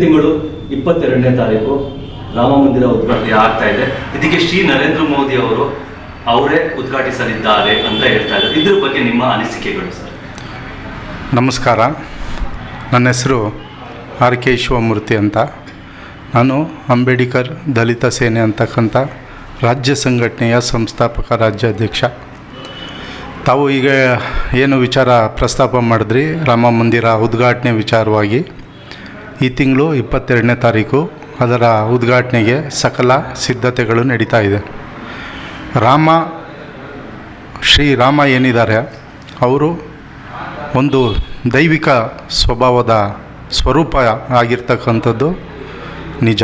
ತಿಂಗಳು ಇಪ್ಪತ್ತೆರಡನೇ ತಾರೀಕು ರಾಮ ಮಂದಿರ ಉದ್ಘಾಟನೆ ಆಗ್ತಾ ಇದೆ. ಇದಕ್ಕೆ ಶ್ರೀ ನರೇಂದ್ರ ಮೋದಿ ಅವರು ಅವರೇ ಉದ್ಘಾಟಿಸಲಿದ್ದಾರೆ ಅಂತ ಹೇಳ್ತಾ ಇದ್ದಾರೆ. ಇದ್ರ ಬಗ್ಗೆ ನಿಮ್ಮ ಅನಿಸಿಕೆಗಳು ಸರ್? ನಮಸ್ಕಾರ. ನನ್ನ ಹೆಸರು ಆರ್ ಕೆ ಶಿವಮೂರ್ತಿ ಅಂತ. ನಾನು ಅಂಬೇಡ್ಕರ್ ದಲಿತ ಸೇನೆ ಅಂತಕ್ಕಂಥ ರಾಜ್ಯ ಸಂಘಟನೆಯ ಸಂಸ್ಥಾಪಕ, ರಾಜ್ಯಾಧ್ಯಕ್ಷ. ತಾವು ಈಗ ಏನು ವಿಚಾರ ಪ್ರಸ್ತಾಪ ಮಾಡಿದ್ರಿ? ರಾಮ ಮಂದಿರ ಉದ್ಘಾಟನೆ ವಿಚಾರವಾಗಿ. ಈ ತಿಂಗಳು ಇಪ್ಪತ್ತೆರಡನೇ ತಾರೀಕು ಅದರ ಉದ್ಘಾಟನೆಗೆ ಸಕಲ ಸಿದ್ಧತೆಗಳು ನಡೀತಾ ಇದೆ. ರಾಮ ಶ್ರೀರಾಮ ಏನಿದ್ದಾರೆ? ಅವರು ಒಂದು ದೈವಿಕ ಸ್ವಭಾವದ ಸ್ವರೂಪ ಆಗಿರ್ತಕ್ಕಂಥದ್ದು ನಿಜ.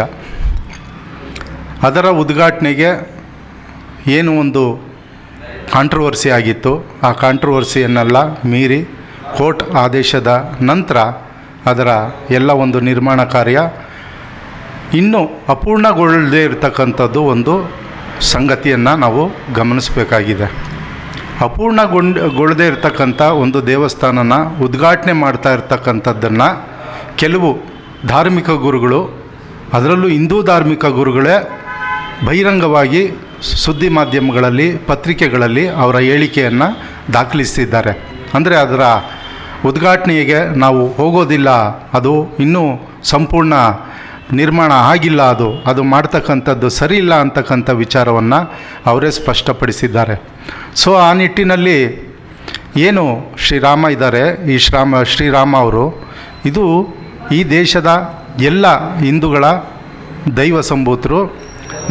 ಅದರ ಉದ್ಘಾಟನೆಗೆ ಏನು ಒಂದು ಕಾಂಟ್ರವರ್ಸಿ ಆಗಿತ್ತು? ಆ ಕಾಂಟ್ರವರ್ಸಿಯನ್ನೆಲ್ಲ ಮೀರಿ ಕೋರ್ಟ್ ಆದೇಶದ ನಂತರ ಅದರ ಎಲ್ಲ ಒಂದು ನಿರ್ಮಾಣ ಕಾರ್ಯ ಇನ್ನೂ ಅಪೂರ್ಣಗೊಳ್ಳದೇ ಇರತಕ್ಕಂಥದ್ದು ಒಂದು ಸಂಗತಿಯನ್ನು ನಾವು ಗಮನಿಸಬೇಕಾಗಿದೆ. ಅಪೂರ್ಣಗೊಂಡ್ ಗೊಳ್ಳದೇ ಇರತಕ್ಕಂಥ ಒಂದು ದೇವಸ್ಥಾನನ ಉದ್ಘಾಟನೆ ಮಾಡ್ತಾ ಇರ್ತಕ್ಕಂಥದ್ದನ್ನು ಕೆಲವು ಧಾರ್ಮಿಕ ಗುರುಗಳು, ಅದರಲ್ಲೂ ಹಿಂದೂ ಧಾರ್ಮಿಕ ಗುರುಗಳೇ ಬಹಿರಂಗವಾಗಿ ಸುದ್ದಿ ಮಾಧ್ಯಮಗಳಲ್ಲಿ, ಪತ್ರಿಕೆಗಳಲ್ಲಿ ಅವರ ಹೇಳಿಕೆಯನ್ನು ದಾಖಲಿಸಿದ್ದಾರೆ. ಅಂದರೆ ಅದರ ಉದ್ಘಾಟನೆಗೆ ನಾವು ಹೋಗೋದಿಲ್ಲ. ಅದು ಇನ್ನೂ ಸಂಪೂರ್ಣ ನಿರ್ಮಾಣ ಆಗಿಲ್ಲ ಅದು. ಅದು ಮಾಡ್ತಕ್ಕಂಥದ್ದು ಸರಿ ಇಲ್ಲ ಅಂತಕ್ಕಂಥ ವಿಚಾರವನ್ನು ಅವರೇ ಸ್ಪಷ್ಟಪಡಿಸಿದ್ದಾರೆ. ಸೊ, ಆ ನಿಟ್ಟಿನಲ್ಲಿ ಏನು ಶ್ರೀರಾಮ ಇದ್ದಾರೆ? ಈ ಶ್ರಾಮ, ಶ್ರೀರಾಮ ಅವರು, ಇದು ಈ ದೇಶದ ಎಲ್ಲ ಹಿಂದೂಗಳ ದೈವ ಸಂಭೂತರು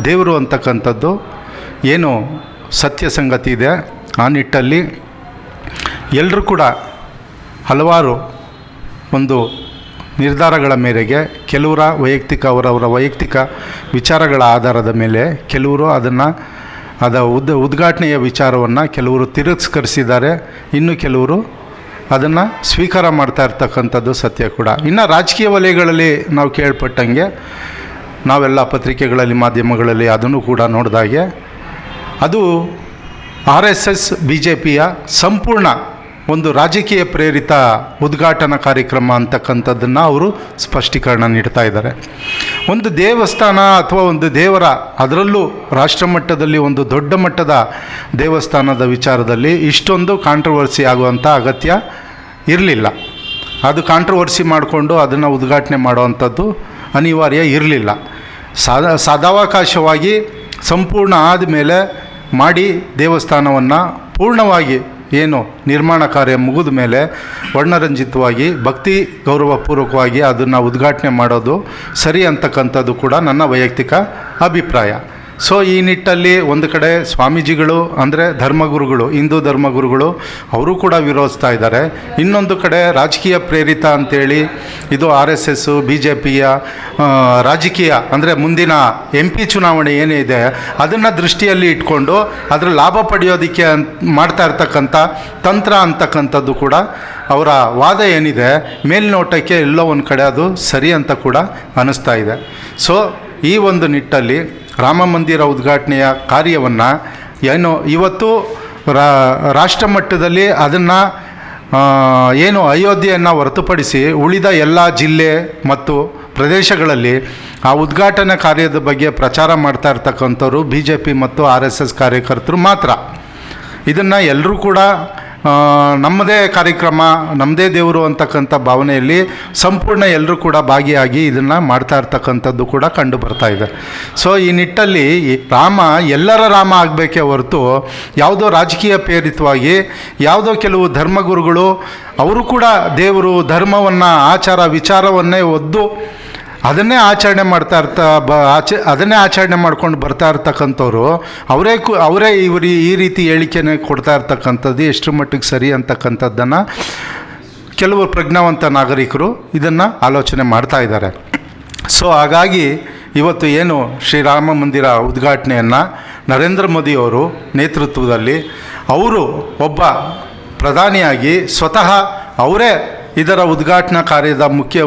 ದೇವರು ಅಂತಕ್ಕಂಥದ್ದು ಏನು ಸತ್ಯ ಸಂಗತಿ ಇದೆ. ಆ ನಿಟ್ಟಲ್ಲಿ ಎಲ್ಲರೂ ಕೂಡ ಹಲವಾರು ಒಂದು ನಿರ್ಧಾರಗಳ ಮೇರೆಗೆ ಕೆಲವರ ವೈಯಕ್ತಿಕ, ಅವರವರ ವೈಯಕ್ತಿಕ ವಿಚಾರಗಳ ಆಧಾರದ ಮೇಲೆ ಕೆಲವರು ಅದನ್ನು, ಅದ ಉದ್, ಉದ್ಘಾಟನೆಯ ವಿಚಾರವನ್ನು ಕೆಲವರು ತಿರಸ್ಕರಿಸಿದ್ದಾರೆ. ಇನ್ನು ಕೆಲವರು ಅದನ್ನು ಸ್ವೀಕಾರ ಮಾಡ್ತಾ ಇರ್ತಕ್ಕಂಥದ್ದು ಸತ್ಯ ಕೂಡ. ಇನ್ನು ರಾಜಕೀಯ ವಲಯಗಳಲ್ಲಿ ನಾವು ಕೇಳ್ಪಟ್ಟಂಗೆ ನಾವೆಲ್ಲ ಪತ್ರಿಕೆಗಳಲ್ಲಿ, ಮಾಧ್ಯಮಗಳಲ್ಲಿ ಅದನ್ನು ಕೂಡ ನೋಡಿದಾಗೆ ಅದು R S S, B J ಪಿಯ ಸಂಪೂರ್ಣ ಒಂದು ರಾಜಕೀಯ ಪ್ರೇರಿತ ಉದ್ಘಾಟನಾ ಕಾರ್ಯಕ್ರಮ ಅಂತಕ್ಕಂಥದ್ದನ್ನು ಅವರು ಸ್ಪಷ್ಟೀಕರಣ ನೀಡ್ತಾ ಇದ್ದಾರೆ. ಒಂದು ದೇವಸ್ಥಾನ ಅಥವಾ ಒಂದು ದೇವರ ಅದರಲ್ಲೂ ರಾಷ್ಟ್ರ ಮಟ್ಟದಲ್ಲಿ ಒಂದು ದೊಡ್ಡ ಮಟ್ಟದ ದೇವಸ್ಥಾನದ ವಿಚಾರದಲ್ಲಿ ಇಷ್ಟೊಂದು ಕಾಂಟ್ರವರ್ಸಿ ಆಗುವಂಥ ಅಗತ್ಯ ಇರಲಿಲ್ಲ. ಅದು ಕಾಂಟ್ರವರ್ಸಿ ಮಾಡಿಕೊಂಡು ಅದನ್ನು ಉದ್ಘಾಟನೆ ಮಾಡುವಂಥದ್ದು ಅನಿವಾರ್ಯ ಇರಲಿಲ್ಲ. ಸಾದಾ, ಸದಾವಕಾಶವಾಗಿ ಸಂಪೂರ್ಣ ಆದಮೇಲೆ ಮಾಡಿ ದೇವಸ್ಥಾನವನ್ನು ಪೂರ್ಣವಾಗಿ ಏನು ನಿರ್ಮಾಣ ಕಾರ್ಯ ಮುಗಿದ ಮೇಲೆ ವರ್ಣರಂಜಿತವಾಗಿ, ಭಕ್ತಿ ಗೌರವಪೂರ್ವಕವಾಗಿ ಅದನ್ನು ಉದ್ಘಾಟನೆ ಮಾಡೋದು ಸರಿ ಅಂತಕ್ಕಂಥದ್ದು ಕೂಡ ನನ್ನ ವೈಯಕ್ತಿಕ ಅಭಿಪ್ರಾಯ. ಸೊ ಈ ನಿಟ್ಟಲ್ಲಿ ಒಂದು ಕಡೆ ಸ್ವಾಮೀಜಿಗಳು, ಅಂದರೆ ಧರ್ಮಗುರುಗಳು, ಹಿಂದೂ ಧರ್ಮಗುರುಗಳು, ಅವರು ಕೂಡ ವಿರೋಧಿಸ್ತಾ ಇದ್ದಾರೆ. ಇನ್ನೊಂದು ಕಡೆ ರಾಜಕೀಯ ಪ್ರೇರಿತ ಅಂತೇಳಿ ಇದು R S S B J ಪಿಯ ರಾಜಕೀಯ, ಅಂದರೆ ಮುಂದಿನ ಎಂ ಪಿ ಚುನಾವಣೆ ಏನಿದೆ ಅದನ್ನು ದೃಷ್ಟಿಯಲ್ಲಿ ಇಟ್ಕೊಂಡು ಅದರ ಲಾಭ ಪಡೆಯೋದಕ್ಕೆ ಮಾಡ್ತಾ ಇರ್ತಕ್ಕಂಥ ತಂತ್ರ ಅಂತಕ್ಕಂಥದ್ದು ಕೂಡ ಅವರ ವಾದ ಏನಿದೆ, ಮೇಲ್ನೋಟಕ್ಕೆ ಎಲ್ಲೋ ಒಂದು ಕಡೆ ಅದು ಸರಿ ಅಂತ ಕೂಡ ಅನ್ನಿಸ್ತಾ ಇದೆ. ಸೊ ಈ ಒಂದು ನಿಟ್ಟಲ್ಲಿ ರಾಮ ಮಂದಿರ ಉದ್ಘಾಟನೆಯ ಕಾರ್ಯವನ್ನು ಏನು ಇವತ್ತು ರಾಷ್ಟ್ರ ಮಟ್ಟದಲ್ಲಿ ಅದನ್ನು ಏನು ಅಯೋಧ್ಯೆಯನ್ನು ಹೊರತುಪಡಿಸಿ ಉಳಿದ ಎಲ್ಲ ಜಿಲ್ಲೆ ಮತ್ತು ಪ್ರದೇಶಗಳಲ್ಲಿ ಆ ಉದ್ಘಾಟನಾ ಕಾರ್ಯದ ಬಗ್ಗೆ ಪ್ರಚಾರ ಮಾಡ್ತಾ ಇರ್ತಕ್ಕಂಥವ್ರು ಬಿ ಜೆ ಪಿ ಮತ್ತು ಆರ್ ಎಸ್ ಎಸ್ ಕಾರ್ಯಕರ್ತರು ಮಾತ್ರ. ಇದನ್ನು ಎಲ್ಲರೂ ಕೂಡ ನಮ್ಮದೇ ಕಾರ್ಯಕ್ರಮ ನಮ್ಮದೇ ದೇವರು ಅಂತಕ್ಕಂಥ ಭಾವನೆಯಲ್ಲಿ ಸಂಪೂರ್ಣ ಎಲ್ಲರೂ ಕೂಡ ಭಾಗಿಯಾಗಿ ಇದನ್ನು ಮಾಡ್ತಾ ಇರ್ತಕ್ಕಂಥದ್ದು ಕೂಡ ಕಂಡು ಬರ್ತಾ ಇದೆ. ಸೊ ಈ ನಿಟ್ಟಲ್ಲಿ ರಾಮ ಎಲ್ಲರ ರಾಮ ಆಗಬೇಕೇ ಹೊರತು ಯಾವುದೋ ರಾಜಕೀಯ ಪ್ರೇರಿತವಾಗಿ, ಯಾವುದೋ ಕೆಲವು ಧರ್ಮಗುರುಗಳು, ಅವರು ಕೂಡ ದೇವರು ಧರ್ಮವನ್ನು, ಆಚಾರ ವಿಚಾರವನ್ನೇ ಒದ್ದು ಅದನ್ನೇ ಆಚರಣೆ ಮಾಡ್ತಾ ಇರ್ತಾ ಬ ಆಚೆ ಅದನ್ನೇ ಆಚರಣೆ ಮಾಡ್ಕೊಂಡು ಬರ್ತಾ ಇರ್ತಕ್ಕಂಥವ್ರು, ಅವರೇ ಕು ಅವರೇ ಇವರು ಈ ರೀತಿ ಹೇಳಿಕೆನೇ ಕೊಡ್ತಾ ಇರ್ತಕ್ಕಂಥದ್ದು ಎಷ್ಟು ಮಟ್ಟಿಗೆ ಸರಿ ಅಂತಕ್ಕಂಥದ್ದನ್ನು ಕೆಲವು ಪ್ರಜ್ಞಾವಂತ ನಾಗರಿಕರು ಇದನ್ನು ಆಲೋಚನೆ ಮಾಡ್ತಾ ಇದ್ದಾರೆ. ಸೊ ಹಾಗಾಗಿ ಇವತ್ತು ಏನು ಶ್ರೀರಾಮ ಮಂದಿರ ಉದ್ಘಾಟನೆಯನ್ನು ನರೇಂದ್ರ ಮೋದಿಯವರು ನೇತೃತ್ವದಲ್ಲಿ, ಅವರು ಒಬ್ಬ ಪ್ರಧಾನಿಯಾಗಿ ಸ್ವತಃ ಅವರೇ ಇದರ ಉದ್ಘಾಟನಾ ಕಾರ್ಯದ ಮುಖ್ಯ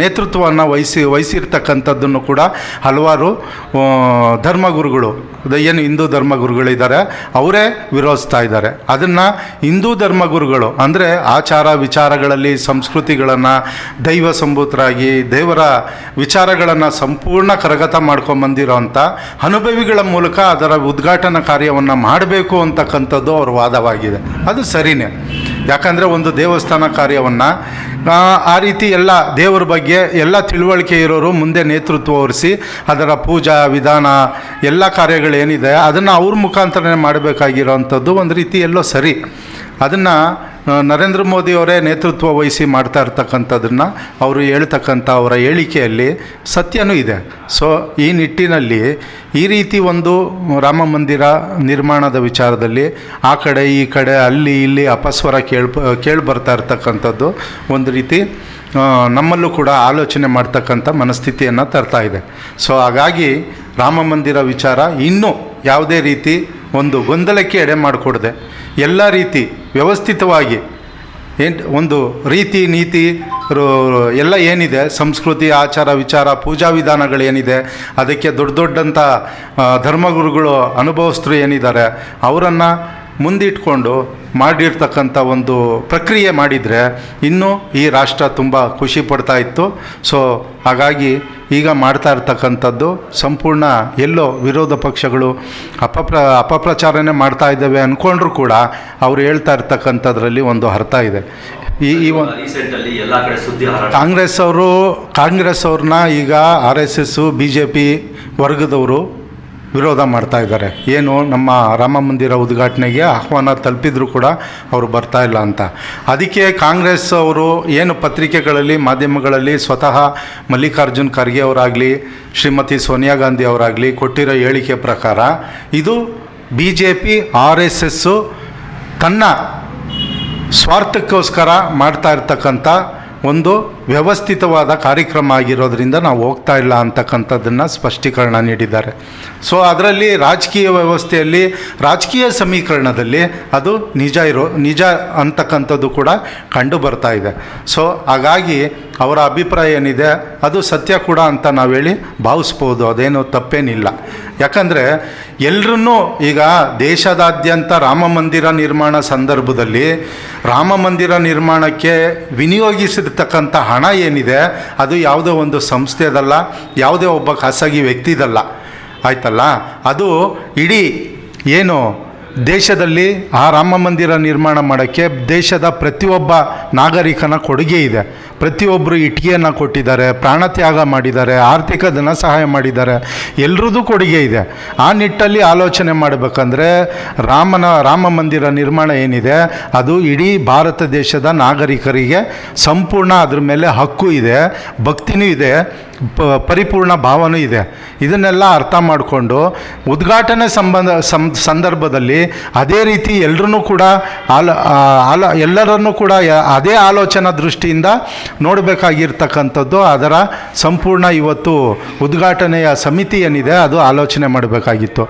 ನೇತೃತ್ವವನ್ನು ವಹಿಸಿ, ವಹಿಸಿರ್ತಕ್ಕಂಥದ್ದನ್ನು ಕೂಡ ಹಲವಾರು ಧರ್ಮಗುರುಗಳು ಏನು ಹಿಂದೂ ಧರ್ಮಗುರುಗಳಿದ್ದಾರೆ, ಅವರೇ ವಿರೋಧಿಸ್ತಾ ಇದ್ದಾರೆ. ಅದನ್ನು ಹಿಂದೂ ಧರ್ಮಗುರುಗಳು, ಅಂದರೆ ಆಚಾರ ವಿಚಾರಗಳಲ್ಲಿ ಸಂಸ್ಕೃತಿಗಳನ್ನು, ದೈವ ಸಂಭೂತರಾಗಿ ದೇವರ ವಿಚಾರಗಳನ್ನು ಸಂಪೂರ್ಣ ಕರಗತ ಮಾಡ್ಕೊಂಬಂದಿರೋಂಥ ಅನುಭವಿಗಳ ಮೂಲಕ ಅದರ ಉದ್ಘಾಟನಾ ಕಾರ್ಯವನ್ನು ಮಾಡಬೇಕು ಅಂತಕ್ಕಂಥದ್ದು ಅವರ ವಾದವಾಗಿದೆ. ಅದು ಸರಿನೇ. ಯಾಕಂದರೆ ಒಂದು ದೇವಸ್ಥಾನ ಕಾರ್ಯವನ್ನು, ಆ ರೀತಿ ಎಲ್ಲ ದೇವರ ಬಗ್ಗೆ ಎಲ್ಲ ತಿಳುವಳಿಕೆ ಇರೋರು ಮುಂದೆ ನೇತೃತ್ವ ವಹಿಸಿ ಅದರ ಪೂಜಾ, ವಿಧಾನ, ಎಲ್ಲ ಕಾರ್ಯಗಳೇನಿದೆ ಅದನ್ನು ಅವ್ರ ಮುಖಾಂತರನೇ ಮಾಡಬೇಕಾಗಿರೋವಂಥದ್ದು ಒಂದು ರೀತಿ ಎಲ್ಲೋ ಸರಿ. ಅದನ್ನು ನರೇಂದ್ರ ಮೋದಿಯವರೇ ನೇತೃತ್ವ ವಹಿಸಿ ಮಾಡ್ತಾ ಇರ್ತಕ್ಕಂಥದ್ದನ್ನು ಅವರು ಹೇಳ್ತಕ್ಕಂಥ ಅವರ ಹೇಳಿಕೆಯಲ್ಲಿ ಸತ್ಯನೂ ಇದೆ. ಸೊ ಈ ನಿಟ್ಟಿನಲ್ಲಿ ಈ ರೀತಿ ಒಂದು ರಾಮ ಮಂದಿರ ನಿರ್ಮಾಣದ ವಿಚಾರದಲ್ಲಿ ಆ ಕಡೆ ಈ ಕಡೆ ಅಲ್ಲಿ ಇಲ್ಲಿ ಅಪಸ್ವರ ಕೇಳ್ ಕೇಳಿ ಬರ್ತಾ ಇರ್ತಕ್ಕಂಥದ್ದು ಒಂದು ರೀತಿ ನಮ್ಮಲ್ಲೂ ಕೂಡ ಆಲೋಚನೆ ಮಾಡ್ತಕ್ಕಂಥ ಮನಸ್ಥಿತಿಯನ್ನು ತರ್ತಾ ಇದೆ. ಸೊ ಹಾಗಾಗಿ ರಾಮ ಮಂದಿರ ವಿಚಾರ ಇನ್ನೂ ಯಾವುದೇ ರೀತಿ ಒಂದು ಗೊಂದಲಕ್ಕೆ ಎಡೆ ಮಾಡಿಕೊಡದೆ. ಎಲ್ಲ ರೀತಿ ವ್ಯವಸ್ಥಿತವಾಗಿ ಏನು ಒಂದು ರೀತಿ ನೀತಿ ಎಲ್ಲ ಏನಿದೆ, ಸಂಸ್ಕೃತಿ, ಆಚಾರ, ವಿಚಾರ, ಪೂಜಾ ವಿಧಾನಗಳೇನಿದೆ ಅದಕ್ಕೆ ದೊಡ್ಡ ದೊಡ್ಡಂಥ ಧರ್ಮಗುರುಗಳು ಅನುಭವಸ್ಥರು ಏನಿದ್ದಾರೆ, ಅವರನ್ನು ಮುಂದಿಟ್ಕೊಂಡು ಮಾಡಿರ್ತಕ್ಕಂಥ ಒಂದು ಪ್ರಕ್ರಿಯೆ ಮಾಡಿದರೆ ಇನ್ನೂ ಈ ರಾಷ್ಟ್ರ ತುಂಬ ಖುಷಿ ಪಡ್ತಾ ಇತ್ತು. ಸೊ ಹಾಗಾಗಿ ಈಗ ಮಾಡ್ತಾ ಇರ್ತಕ್ಕಂಥದ್ದು ಸಂಪೂರ್ಣ ಎಲ್ಲೋ ವಿರೋಧ ಪಕ್ಷಗಳು ಅಪಪ್ರ ಅಪಪ್ರಚಾರನೇ ಮಾಡ್ತಾ ಇದ್ದಾವೆ ಅಂದ್ಕೊಂಡ್ರು ಕೂಡ ಅವರು ಹೇಳ್ತಾ ಇರ್ತಕ್ಕಂಥದ್ರಲ್ಲಿ ಒಂದು ಅರ್ಥ ಇದೆ. ಈ ಈ ಒಂದು ಕಾಂಗ್ರೆಸ್ ಅವರು ಕಾಂಗ್ರೆಸ್ ಅವ್ರನ್ನ ಈಗ R S S B J P ವರ್ಗದವರು ವಿರೋಧ ಮಾಡ್ತಾ ಇದ್ದಾರೆ. ಏನು ನಮ್ಮ ರಾಮ ಮಂದಿರ ಉದ್ಘಾಟನೆಗೆ ಆಹ್ವಾನ ತಲುಪಿದ್ರು ಕೂಡ ಅವರು ಬರ್ತಾ ಇಲ್ಲ ಅಂತ. ಅದಕ್ಕೆ ಕಾಂಗ್ರೆಸ್ ಅವರು ಏನು ಪತ್ರಿಕೆಗಳಲ್ಲಿ, ಮಾಧ್ಯಮಗಳಲ್ಲಿ ಸ್ವತಃ ಮಲ್ಲಿಕಾರ್ಜುನ್ ಖರ್ಗೆ ಅವರಾಗಲಿ, ಶ್ರೀಮತಿ ಸೋನಿಯಾ ಗಾಂಧಿ ಅವರಾಗಲಿ ಕೊಟ್ಟಿರೋ ಹೇಳಿಕೆ ಪ್ರಕಾರ ಇದು B J P R S S ತನ್ನ ಸ್ವಾರ್ಥಕ್ಕೋಸ್ಕರ ಮಾಡ್ತಾ ಇರ್ತಕ್ಕಂಥ ಒಂದು ವ್ಯವಸ್ಥಿತವಾದ ಕಾರ್ಯಕ್ರಮ ಆಗಿರೋದ್ರಿಂದ ನಾವು ಹೋಗ್ತಾ ಇಲ್ಲ ಅಂತಕ್ಕಂಥದ್ದನ್ನು ಸ್ಪಷ್ಟೀಕರಣ ನೀಡಿದ್ದಾರೆ. ಸೊ ಅದರಲ್ಲಿ ರಾಜಕೀಯ ವ್ಯವಸ್ಥೆಯಲ್ಲಿ, ರಾಜಕೀಯ ಸಮೀಕರಣದಲ್ಲಿ ಅದು ನಿಜ ಇರೋ, ನಿಜ ಅಂತಕ್ಕಂಥದ್ದು ಕೂಡ ಕಂಡು ಬರ್ತಾ ಇದೆ. ಸೊ ಹಾಗಾಗಿ ಅವರ ಅಭಿಪ್ರಾಯ ಏನಿದೆ, ಅದು ಸತ್ಯ ಕೂಡ ಅಂತ ನಾವು ಹೇಳಿ ಭಾವಿಸ್ಬೋದು, ಅದೇನು ತಪ್ಪೇನಿಲ್ಲ. ಯಾಕಂದರೆ ಎಲ್ಲರನ್ನೂ ಈಗ ದೇಶದಾದ್ಯಂತ ರಾಮ ಮಂದಿರ ನಿರ್ಮಾಣ ಸಂದರ್ಭದಲ್ಲಿ, ರಾಮ ಮಂದಿರ ನಿರ್ಮಾಣಕ್ಕೆ ವಿನಿಯೋಗಿಸಿರ್ತಕ್ಕಂಥ ಹಣ ಏನಿದೆ ಅದು ಯಾವುದೋ ಒಂದು ಸಂಸ್ಥೆದಲ್ಲ ಯಾವುದೇ ಒಬ್ಬ ಖಾಸಗಿ ವ್ಯಕ್ತಿದಲ್ಲ ಆಯ್ತಲ್ಲ? ಅದು ಇಡೀ ಏನು ದೇಶದಲ್ಲಿ ಆ ರಾಮ ಮಂದಿರ ನಿರ್ಮಾಣ ಮಾಡೋಕ್ಕೆ ದೇಶದ ಪ್ರತಿಯೊಬ್ಬ ನಾಗರಿಕನ ಕೊಡುಗೆ ಇದೆ. ಪ್ರತಿಯೊಬ್ಬರು ಇಟ್ಟಿಗೆಯನ್ನು ಕೊಟ್ಟಿದ್ದಾರೆ ಪ್ರಾಣತ್ಯಾಗ ಮಾಡಿದ್ದಾರೆ, ಆರ್ಥಿಕ ಧನ ಸಹಾಯ ಮಾಡಿದ್ದಾರೆ. ಎಲ್ರದ್ದು ಕೊಡುಗೆ ಇದೆ. ಆ ನಿಟ್ಟಲ್ಲಿ ಆಲೋಚನೆ ಮಾಡಬೇಕಂದ್ರೆ ರಾಮನ, ರಾಮ ಮಂದಿರ ನಿರ್ಮಾಣ ಏನಿದೆ, ಅದು ಇಡೀ ಭಾರತ ದೇಶದ ನಾಗರಿಕರಿಗೆ ಸಂಪೂರ್ಣ ಅದ್ರ ಮೇಲೆ ಹಕ್ಕು ಇದೆ, ಭಕ್ತಿನೂ ಇದೆ. ಪರಿಪೂರ್ಣ ಭಾವನೂ ಇದೆ. ಇದನ್ನೆಲ್ಲ ಅರ್ಥ ಮಾಡಿಕೊಂಡು ಉದ್ಘಾಟನೆ ಸಂಬಂಧ, ಸಂ, ಸಂದರ್ಭದಲ್ಲಿ ಅದೇ ರೀತಿ ಎಲ್ಲರೂ ಕೂಡ ಆಲ ಆಲ, ಎಲ್ಲರನ್ನೂ ಕೂಡ ಅದೇ ಆಲೋಚನಾ ದೃಷ್ಟಿಯಿಂದ ನೋಡಬೇಕಾಗಿರ್ತಕ್ಕಂಥದ್ದು ಅದರ ಸಂಪೂರ್ಣ ಇವತ್ತು ಉದ್ಘಾಟನೆಯ ಸಮಿತಿ ಏನಿದೆ ಅದು ಆಲೋಚನೆ ಮಾಡಬೇಕಾಗಿತ್ತು.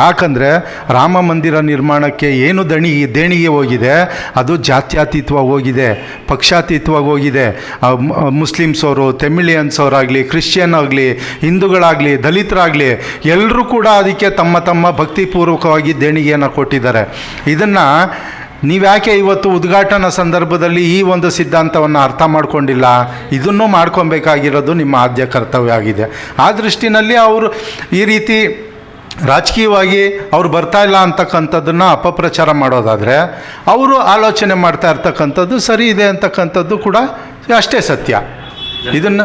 ಯಾಕಂದರೆ ರಾಮ ಮಂದಿರ ನಿರ್ಮಾಣಕ್ಕೆ ಏನು ದಣಿ, ದೇಣಿಗೆ ಹೋಗಿದೆ, ಅದು ಜಾತ್ಯಾತೀತವಾಗಿ ಹೋಗಿದೆ ಪಕ್ಷಾತೀತವಾಗಿ ಹೋಗಿದೆ. ಮುಸ್ಲಿಮ್ಸ್ ಅವರು ತೆಮಿಳಿಯನ್ಸ್ ಅವರಾಗಲಿ ಕ್ರಿಶ್ಚಿಯನ್ ಆಗಲಿ ಹಿಂದೂಗಳಾಗಲಿ, ದಲಿತರಾಗಲಿ ಎಲ್ಲರೂ ಕೂಡ ಅದಕ್ಕೆ ತಮ್ಮ ತಮ್ಮ ಭಕ್ತಿಪೂರ್ವಕವಾಗಿ ದೇಣಿಗೆಯನ್ನು ಕೊಟ್ಟಿದ್ದಾರೆ. ಇದನ್ನು ನೀವ್ಯಾಕೆ ಇವತ್ತು ಉದ್ಘಾಟನಾ ಸಂದರ್ಭದಲ್ಲಿ ಈ ಒಂದು ಸಿದ್ಧಾಂತವನ್ನು ಅರ್ಥ ಮಾಡ್ಕೊಂಡಿಲ್ಲ? ಇದನ್ನು ಮಾಡ್ಕೊಬೇಕಾಗಿರೋದು ನಿಮ್ಮ ಆದ್ಯ ಕರ್ತವ್ಯ ಆಗಿದೆ. ಆ ದೃಷ್ಟಿನಲ್ಲಿ ಅವರು ಈ ರೀತಿ ರಾಜಕೀಯವಾಗಿ ಅವ್ರು ಬರ್ತಾ ಇಲ್ಲ ಅಂತಕ್ಕಂಥದ್ದನ್ನು ಅಪಪ್ರಚಾರ ಮಾಡೋದಾದರೆ, ಅವರು ಆಲೋಚನೆ ಮಾಡ್ತಾ ಇರ್ತಕ್ಕಂಥದ್ದು ಸರಿ ಇದೆ ಅಂತಕ್ಕಂಥದ್ದು ಕೂಡ ಅಷ್ಟೇ ಸತ್ಯ. ಇದನ್ನು